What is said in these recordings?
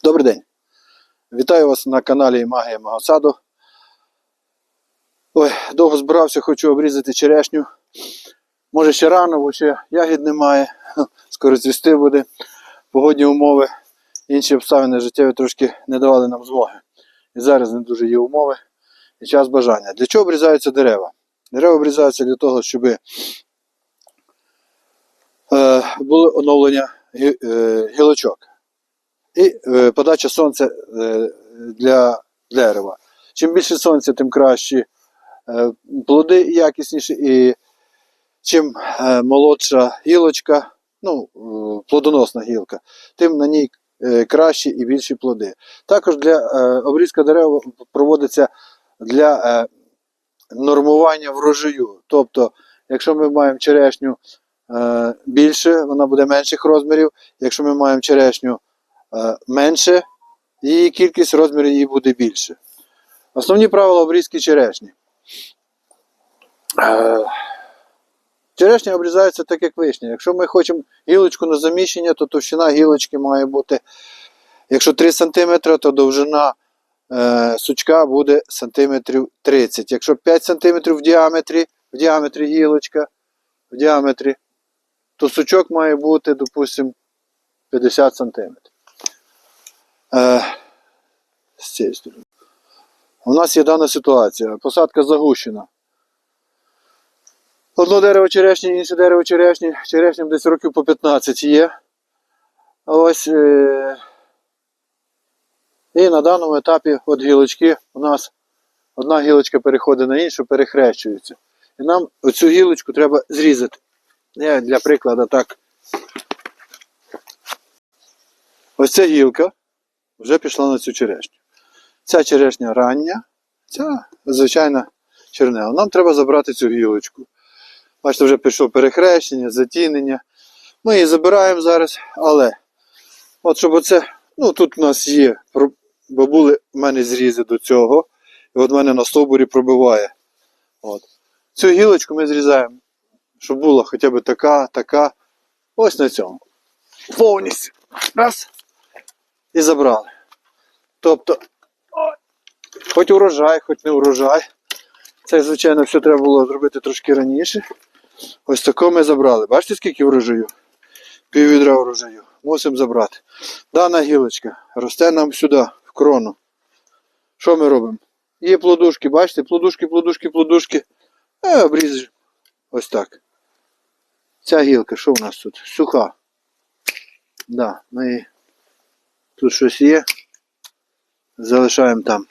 Добрий день. Вітаю вас на каналі Магія мого саду. Ой, довго збирався, хочу обрізати черешню. Може ще рано, бо ще ягід немає. Скоро цвісти буде. Погодні умови, інші обставини життєві трошки не давали нам змоги. І зараз не дуже є умови і час бажання. Для чого обрізаються дерева? Дерева обрізаються для того, щоб е, було оновлення е, гілочок і е, подача сонця е, для дерева. Чим більше сонця, тим кращі е, плоди якісніші, і чим молодша гілочка, ну, плодоносна гілка, тим на ній кращі і більші плоди. Також для обрізка дерев проводиться для нормування врожаю. Тобто, якщо ми маємо черешню більше, вона буде менших розмірів. Якщо ми маємо черешню менше, її кількість розмірів її буде більше. Основні правила обрізки черешні. Е, Черешня обрізається так, як вишня. Якщо ми хочемо гілочку на заміщення, то товщина гілочки має бути. Якщо 3 см, то довжина е, сучка буде сантиметрів 30 Якщо 5 см в діаметрі, в діаметрі гілочка, в діаметрі, то сучок має бути, допустимо, 50 см. Е, з. У нас є дана ситуація. Посадка загущена. Одно дерево черешні, інше дерево черешні. Черешням десь років по 15 є. Ось. Е... І на даному етапі от гілочки у нас одна гілочка переходить на іншу, перехрещується. І нам оцю гілочку треба зрізати. Я для прикладу так. Ось ця гілка вже пішла на цю черешню. Ця черешня рання, ця звичайна чернева. Нам треба забрати цю гілочку. Бачите, вже пішло перехрещення, затінення. Ми її забираємо зараз, але от щоб оце, ну тут у нас є, про- бо були в мене зрізи до цього, і от в мене на стовбурі пробиває. От. Цю гілочку ми зрізаємо, щоб була хоча б така, така. Ось на цьому. Повністю. Раз. І забрали. Тобто, хоч урожай, хоч не урожай. Це, звичайно, все треба було зробити трошки раніше. Ось тако ми забрали. Бачите, скільки врожаю? Пів відра врожаю. Мусимо забрати. Дана гілочка росте нам сюди, в крону. Що ми робимо? Є плодушки, бачите, плодушки, плодушки, плодушки. Е, обріжемо. Ось так. Ця гілка, що у нас тут? Суха. Да, ми тут щось є. Залишаємо там.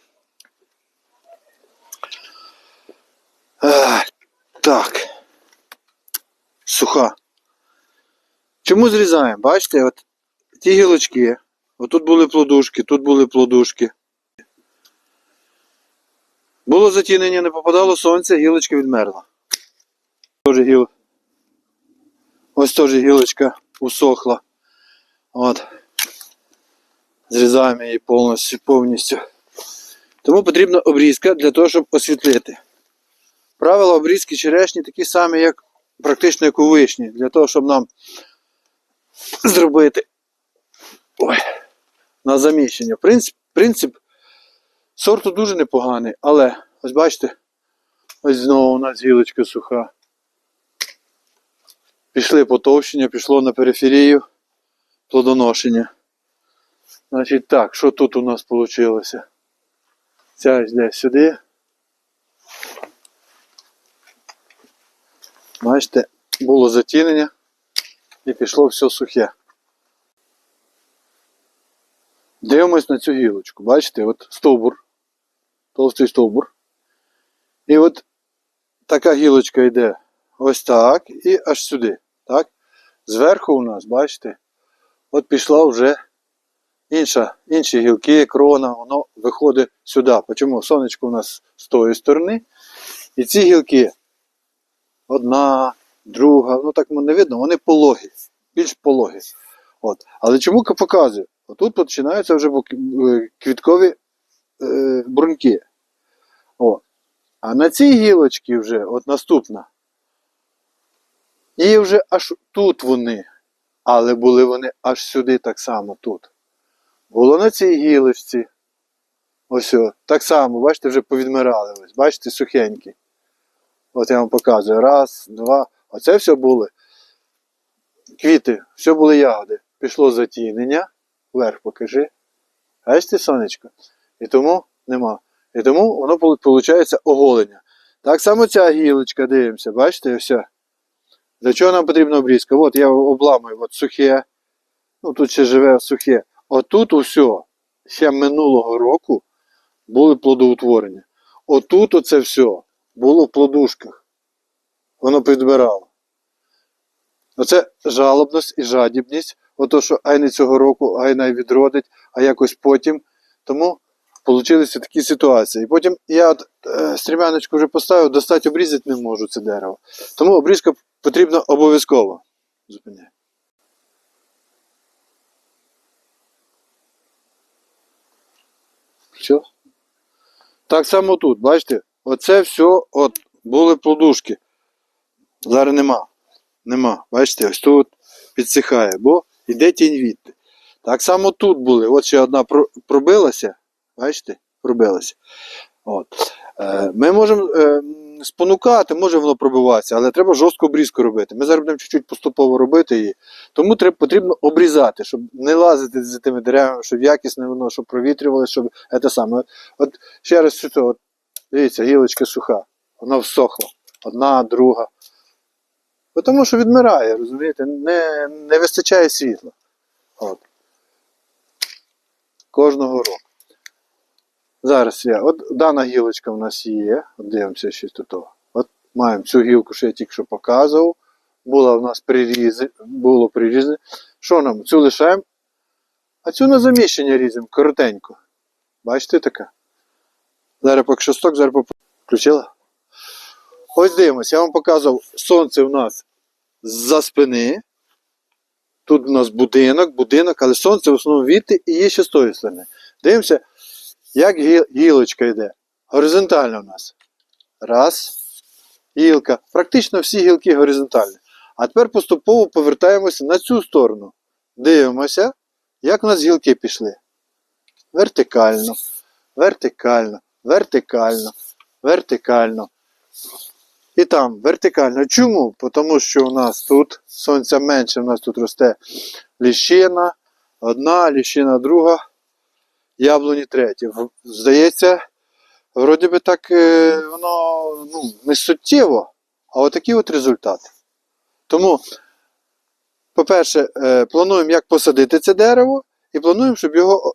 Е, так. Суха. Чому зрізаємо? Бачите, от ті гілочки. Отут були плодушки, тут були плодушки. Було затінення, не попадало сонце, гілочка відмерла. Теж гіл... Ось теж гілочка усохла. От. Зрізаємо її повністю. повністю. Тому потрібна обрізка для того, щоб освітлити. Правила обрізки черешні такі самі, як практично як у вишні, для того, щоб нам зробити ой, на заміщення. Принцип, принцип сорту дуже непоганий, але ось бачите, ось знову у нас гілочка суха. Пішли потовщення, пішло на периферію плодоношення. Значить так, що тут у нас вийшло? Ця йде сюди. Бачите, було затінення і пішло все сухе. Дивимось на цю гілочку. Бачите, от стовбур, товстий стовбур. І от така гілочка йде ось так і аж сюди. Так? Зверху у нас, бачите, от пішла вже інша, інші гілки, крона, воно виходить сюди. Чому сонечко у нас з тої сторони. І ці гілки одна, друга, ну так не видно, вони пологі, більш пологі. От. Але чому показую? Отут починаються вже е, квіткові е, бруньки. О. А на цій гілочці вже, от наступна, і вже аж тут вони, але були вони аж сюди так само тут. Було на цій гілочці. Ось так само, бачите, вже повідмирали. Ось, бачите, сухенькі. От я вам показую. Раз, два. Оце все були квіти, все були ягоди. Пішло затінення. Вверх покажи. Бачите, сонечко? І тому нема. І тому воно виходить оголення. Так само ця гілочка, дивимося, бачите, все. Для чого нам потрібна обрізка? От я обламую, от сухе. Ну тут ще живе сухе. Отут усе ще минулого року були плодоутворення. Отут оце все було в плодушках. Воно підбирало. Оце жалобність і жадібність. Ото, що ай не цього року, ай не відродить, а якось потім. Тому получилися такі ситуації. І потім я от, е, стрімяночку вже поставив, достати обрізати не можу це дерево. Тому обрізка потрібна обов'язково. Зупиняй. Все. Так само тут, бачите, оце все от були плодушки. Зараз нема. Нема. Бачите, ось тут підсихає, бо йде тінь відти. Так само тут були. От ще одна пробилася. Бачите? Пробилася. От. Е, ми можемо е, спонукати, може воно пробиватися, але треба жорстко обрізку робити. Ми зараз будемо чуть-чуть поступово робити її. Тому треба, потрібно обрізати, щоб не лазити за тими деревами, щоб якісне воно, щоб провітрювалося, щоб це саме. От ще раз що, от, дивіться, гілочка суха, вона всохла. Одна, друга. Тому що відмирає, розумієте, не, не вистачає світла. От. Кожного року. Зараз я. От дана гілочка в нас є. От дивимося ще тут. От маємо цю гілку, що я тільки що показував. Була в нас прирізи, було прирізане. Що нам? Цю лишаємо, а цю на заміщення різемо коротенько. Бачите така? Зараз поки що сток, зараз включила. Ось дивимося, я вам показував, сонце в нас з-за спини. Тут у нас будинок, будинок, але сонце в основному відти і є ще з тої сторони. Дивимося, як гі- гілочка йде. Горизонтально у нас. Раз. Гілка. Практично всі гілки горизонтальні. А тепер поступово повертаємося на цю сторону. Дивимося, як у нас гілки пішли. Вертикально, вертикально, вертикально, вертикально. І там вертикально. Чому? Тому що у нас тут сонця менше, у нас тут росте ліщина, одна, ліщина друга, яблуні треті. Здається, вроді би так е, воно ну, не суттєво, а отакий от результат. Тому, по-перше, е, плануємо, як посадити це дерево, і плануємо, щоб його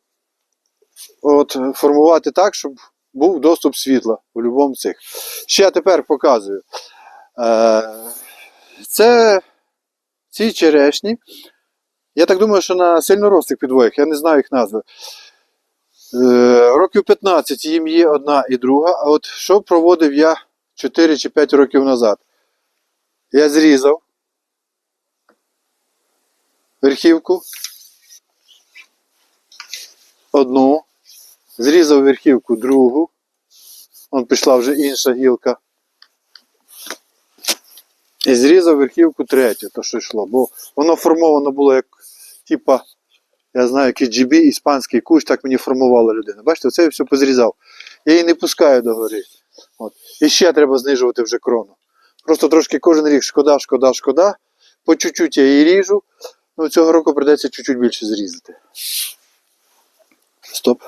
от, формувати так, щоб був доступ світла у будь-якому цих. Ще тепер показую. Е, Це ці черешні. Я так думаю, що на сильноростих підвоях, я не знаю їх назви. Е, Років 15 їм є одна і друга. А от що проводив я 4 чи 5 років назад? Я зрізав верхівку. Одну. Зрізав верхівку другу. Он пішла вже інша гілка. І зрізав верхівку третю, то що йшло. Бо воно формовано було як, типа, я знаю, KGB, іспанський куш, так мені формувала людина. Бачите, це я все позрізав. Я її не пускаю до гори. От. І ще треба знижувати вже крону. Просто трошки кожен рік шкода, шкода, шкода. По чуть-чуть я її ріжу. Ну, Цього року придеться чуть-чуть більше зрізати. Стоп.